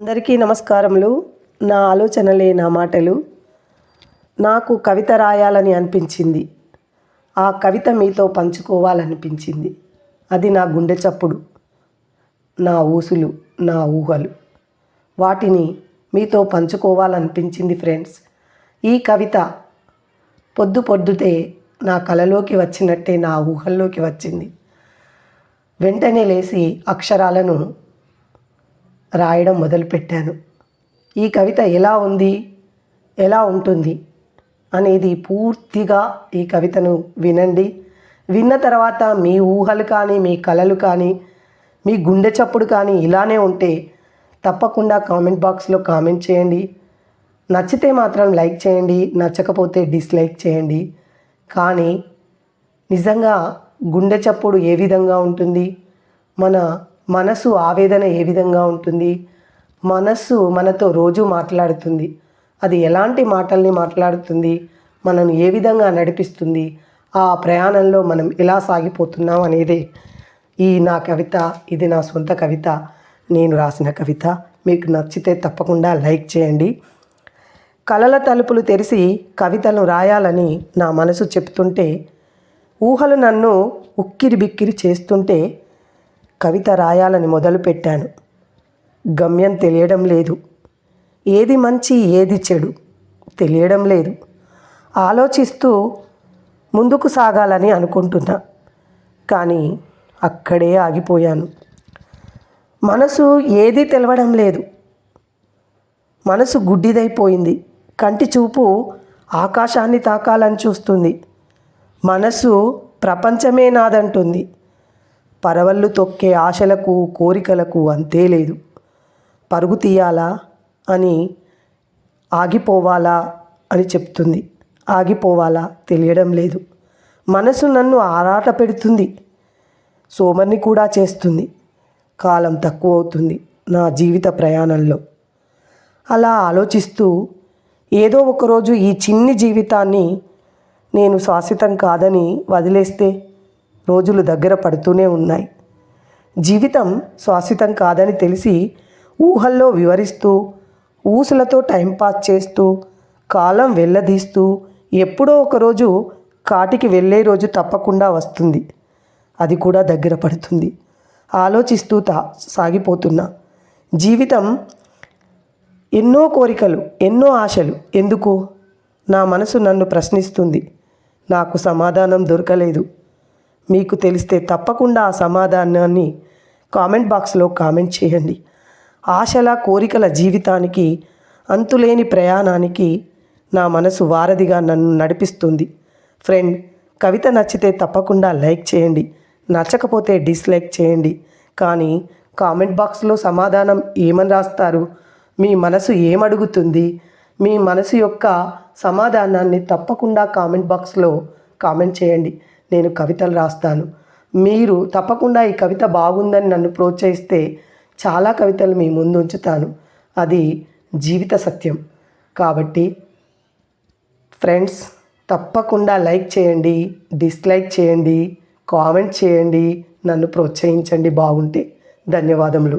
అందరికీ నమస్కారములు. నా ఆలోచనలే నా మాటలు. నాకు కవిత రాయాలని అనిపించింది. ఆ కవిత మీతో పంచుకోవాలనిపించింది. అది నా గుండె చప్పుడు నా ఊసులు నా ఊహలు. వాటిని మీతో పంచుకోవాలనిపించింది ఫ్రెండ్స్. ఈ కవిత పొద్దు పొద్దుతే నా కలలోకి వచ్చినట్టే నా ఊహల్లోకి వచ్చింది. వెంటనే లేచి అక్షరాలను రాయడం మొదలుపెట్టాను. ఈ కవిత ఎలా ఉంది? ఎలా ఉంటుంది? అనేది పూర్తిగా ఈ కవితను వినండి. విన్న తర్వాత మీ ఊహలు కానీ మీ కళలు కానీ మీ గుండె చప్పుడు కానీ ఇలానే ఉంటే తప్పకుండా కామెంట్ బాక్స్లో కామెంట్ చేయండి. నచ్చితే మాత్రం లైక్ చేయండి నచ్చకపోతే డిస్లైక్ చేయండి. కానీ నిజంగా గుండె చప్పుడు ఏ విధంగా ఉంటుంది? మన మనసు ఆవేదన ఏ విధంగా ఉంటుంది? మనస్సు మనతో రోజు మాట్లాడుతుంది. అది ఎలాంటి మాటల్ని మాట్లాడుతుంది? మనను ఏ విధంగా నడిపిస్తుంది? ఆ ప్రయాణంలో మనం ఎలా సాగిపోతున్నాం అనేది. ఈ నా కవిత ఇది నా సొంత కవిత. నేను రాసిన కవిత. మీకు నచ్చితే తప్పకుండా లైక్ చేయండి. కలల తలుపులు తెరిచి కవితను రాయాలని నా మనసు చెప్తుంటే ఊహలు నన్ను ఉక్కిరి బిక్కిరి చేస్తుంటే కవిత రాయాలని మొదలుపెట్టాను. గమ్యం తెలియడం లేదు. ఏది మంచి ఏది చెడు తెలియడం లేదు. ఆలోచిస్తూ ముందుకు సాగాలని అనుకుంటున్నా. కానీ అక్కడే ఆగిపోయాను. మనసు ఏది తెలవడం లేదు. మనసు గుడ్డిదైపోయింది. కంటి చూపు ఆకాశాన్ని తాకాలని చూస్తుంది. మనసు ప్రపంచమే నాదంటుంది. పరవళ్ళు తొక్కే ఆశలకు కోరికలకు అంతే లేదు. పరుగు తీయాలా అని ఆగిపోవాలా అని చెప్తుంది. ఆగిపోవాలా తెలియడం లేదు. మనసు నన్ను ఆరాట పెడుతుంది. సోమర్ని కూడా చేస్తుంది. కాలం తక్కువ అవుతుంది నా జీవిత ప్రయాణంలో. అలా ఆలోచిస్తూ ఏదో ఒకరోజు ఈ చిన్ని జీవితాన్ని నేను శాశ్వతం కాదని వదిలేస్తే రోజులు దగ్గర పడుతూనే ఉన్నాయి. జీవితం శాశ్వతం కాదని తెలిసి ఊహల్లో వివరిస్తూ ఊసులతో టైంపాస్ చేస్తూ కాలం వెళ్ళదీస్తూ ఎప్పుడో ఒకరోజు కాటికి వెళ్ళే రోజు తప్పకుండా వస్తుంది. అది కూడా దగ్గర పడుతుంది. ఆలోచిస్తూ తా సాగిపోతున్నా. జీవితం ఎన్నో కోరికలు ఎన్నో ఆశలు. ఎందుకు? నా మనసు నన్ను ప్రశ్నిస్తుంది. నాకు సమాధానం దొరకలేదు. మీకు తెలిస్తే తప్పకుండా ఆ సమాధానాన్ని కామెంట్ బాక్స్లో కామెంట్ చేయండి. ఆశల కోరికల జీవితానికి అంతులేని ప్రయాణానికి నా మనసు వారధిగా నన్ను నడిపిస్తుంది. ఫ్రెండ్ కవిత నచ్చితే తప్పకుండా లైక్ చేయండి. నచ్చకపోతే డిస్లైక్ చేయండి. కానీ కామెంట్ బాక్స్లో సమాధానం ఏమని రాస్తారు? మీ మనసు ఏమడుగుతుంది? మీ మనసు యొక్క సమాధానాన్ని తప్పకుండా కామెంట్ బాక్స్లో కామెంట్ చేయండి. నేను కవితలు రాస్తాను. మీరు తప్పకుండా ఈ కవిత బాగుందని నన్ను ప్రోత్సహిస్తే చాలా కవితలు మీ ముందు ఉంచుతాను. అది జీవిత సత్యం. కాబట్టి ఫ్రెండ్స్ తప్పకుండా లైక్ చేయండి డిస్లైక్ చేయండి కామెంట్ చేయండి నన్ను ప్రోత్సహించండి బాగుంటే. ధన్యవాదములు.